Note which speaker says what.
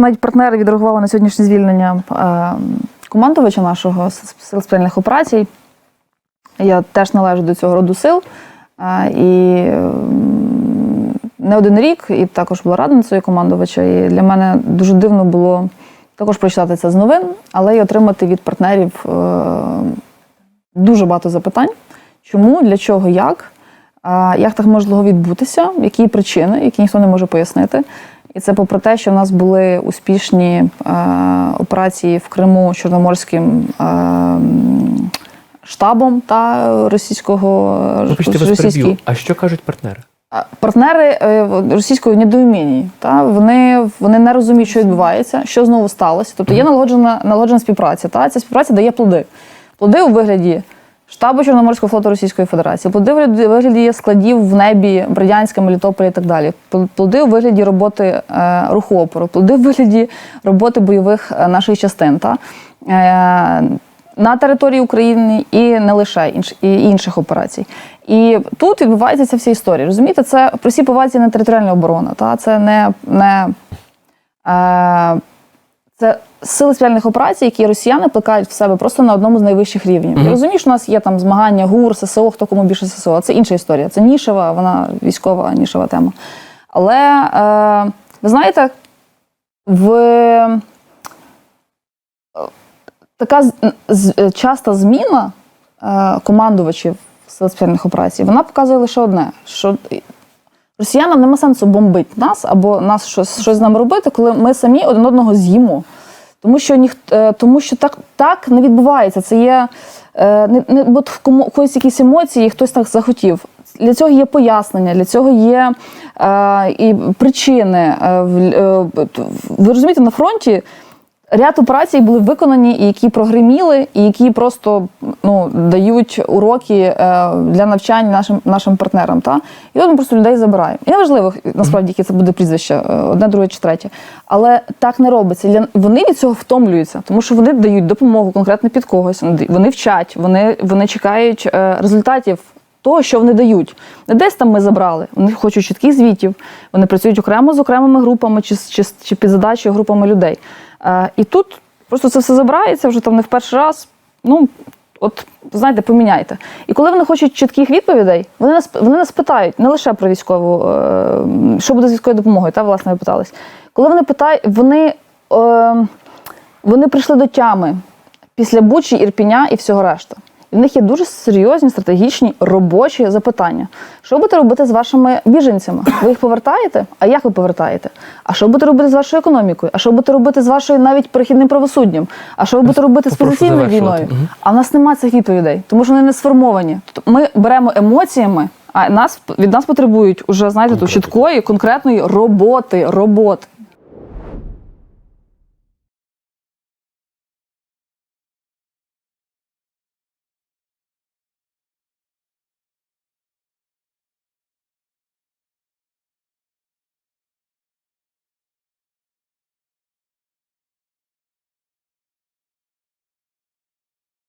Speaker 1: навіть партнери відреагували на сьогоднішнє звільнення е, командувача нашого сил спеціальних операцій. Я теж належу до цього роду сил. Е, і не один рік, і також була радницею командувача. І для мене дуже дивно було також прочитати це з новин, але й отримати від партнерів е, дуже багато запитань. Чому, для чого, як? Як так могло відбутися? Які причини, які ніхто не може пояснити? І це попри те, що в нас були успішні е, операції в Криму Чорноморським е, штабом та російського
Speaker 2: Вибачте. А що кажуть партнери?
Speaker 1: Партнери е, російської недоумінні, та вони, вони не розуміють, що відбувається, що знову сталося. Тобто є налагоджена, налагоджена співпраця. Та ця співпраця дає плоди. Плоди у вигляді штабу Чорноморського флоту Російської Федерації, плоди у вигляді- складів в небі Бердянська, Мелітополя і так далі. Плоди у вигляді роботи е, руху опору, плоди у вигляді роботи бойових е, наших частин. Та? Е, на території України і не лише інш, і інших операцій. І тут відбувається ця вся історія. Розумієте, це при всій повазі не територіальна оборона. Та? Це не, не е, це сили спеціальних операцій, які росіяни плекають в себе просто на одному з найвищих рівнів. Я розумію, що у нас є там змагання ГУР, ССО, хто кому більше ССО. Це інша історія. Це нішева, вона військова нішева тема. Але е, ви знаєте, в така з- з- е, часта зміна е, командувачів сил спеціальних операцій, вона показує лише одне: що росіянам нема сенсу бомбити нас або нас щось, щось з нами робити, коли ми самі один одного з'їмо. Тому що ніх, е, тому що так, так не відбувається. Це є е, не, не от в кому когось якісь емоції, хтось так захотів. Для цього є пояснення, для цього є е, і причини. Е, ви розумієте, на фронті ряд операцій були виконані, і які прогреміли, і які просто ну, дають уроки е, для навчання нашим, нашим партнерам. Та? І от ми просто людей забираємо. І неважливо, насправді, яке це буде прізвище, е, одне, друге чи третє. Але так не робиться. Для- Вони від цього втомлюються, тому що вони дають допомогу конкретно під когось. Вони вчать, вони, вони чекають е, результатів. Того, що вони дають. Не десь там ми забрали. Вони хочуть чітких звітів, вони працюють окремо з окремими групами чи, чи, чи під задачею групами людей. Е, і тут просто це все забирається вже там не в перший раз. Ну, от знаєте, поміняйте. І коли вони хочуть чітких відповідей, вони нас вони нас питають не лише про військову, е, що буде з військовою допомогою, та власне ви питались. Коли вони питають, вони, е, вони прийшли до тями після Бучі, Ірпіня і всього решта. І в них є дуже серйозні стратегічні робочі запитання. Що будете робити з вашими біженцями? Ви їх повертаєте? А як ви повертаєте? А що будете робити з вашою економікою? А що будете робити з вашою навіть перехідним правосуддям? А що ви будете робити з позиційною війною? А в нас немає цих відповідей, тому що вони не сформовані. Тобто Ми беремо емоціями, а нас від нас потребують уже знаєте ту чіткої, конкретної роботи, роботи.